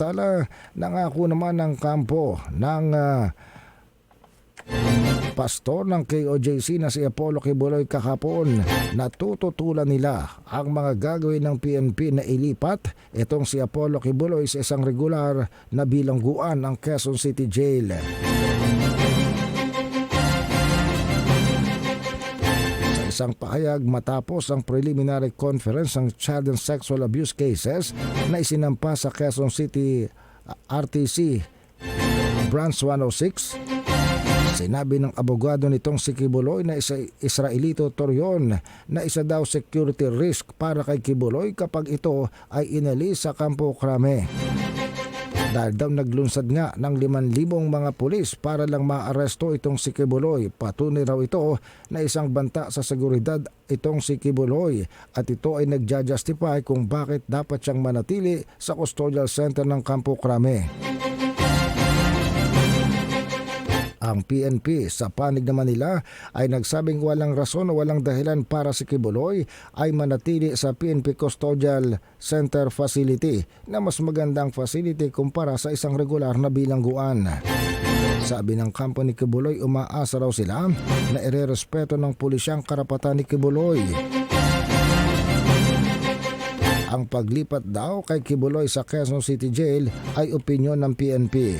Tala, nangako naman ng kampo ng ah, pastor ng KOJC na si Apollo Kibuloy kahapon na tututulan nila ang mga gagawin ng PNP na ilipat itong si Apollo Kibuloy sa isang regular na bilangguan ng Quezon City Jail. Isang pahayag matapos ang preliminary conference ng child and sexual abuse cases na isinampa sa Quezon City uh, RTC Branch 106 Sinabi ng abogado nitong si Kibuloy na isa Israelito Torion na isa daw security risk para kay Kibuloy kapag ito ay inalis sa Campo Crame. Dahil daw naglunsad nga ng 5,000 mga pulis para lang maaresto itong si Kibuloy. Patunay raw ito na isang banta sa seguridad itong si Kibuloy at ito ay nagja-justify kung bakit dapat siyang manatili sa custodial center ng Campo Crame. Ang PNP sa panig naman nila ay nagsabing walang rason o walang dahilan para si Kibuloy ay manatili sa PNP Custodial Center Facility na mas magandang facility kumpara sa isang regular na bilangguan. Sabi ng kampo ni Kibuloy, umaasa raw sila na irerespeto ng pulisyang karapatan ni Kibuloy. Ang paglipat daw kay Kibuloy sa Quezon City Jail ay opinyon ng PNP.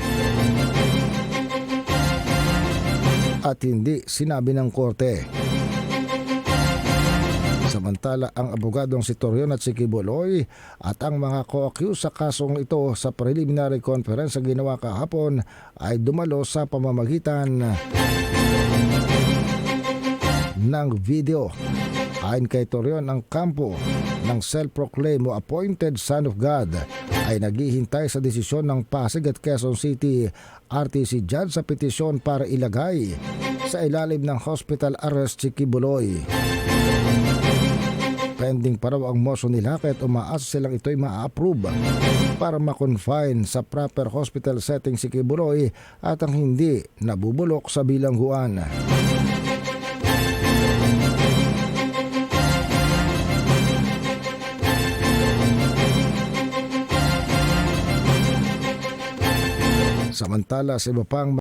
At hindi sinabi ng korte. Samantala ang abogadong si Torion at si Kibuloy at ang mga co-accused sa kasong ito sa preliminary conference na ginawa kahapon ay dumalo sa pamamagitan ng video. Ayon kay Torion, ang kampo ng self-proclaimed appointed son of God ay naghihintay sa desisyon ng Pasig at Quezon City RTC Judge sa petisyon para ilagay sa ilalim ng hospital arrest si Kibuloy. Pending pa raw ang motion nila kahit umaasa silang ito'y ma-approve para ma-confine sa proper hospital setting si Kibuloy at ang hindi nabubulok sa bilangguan. Samantala sa iba pang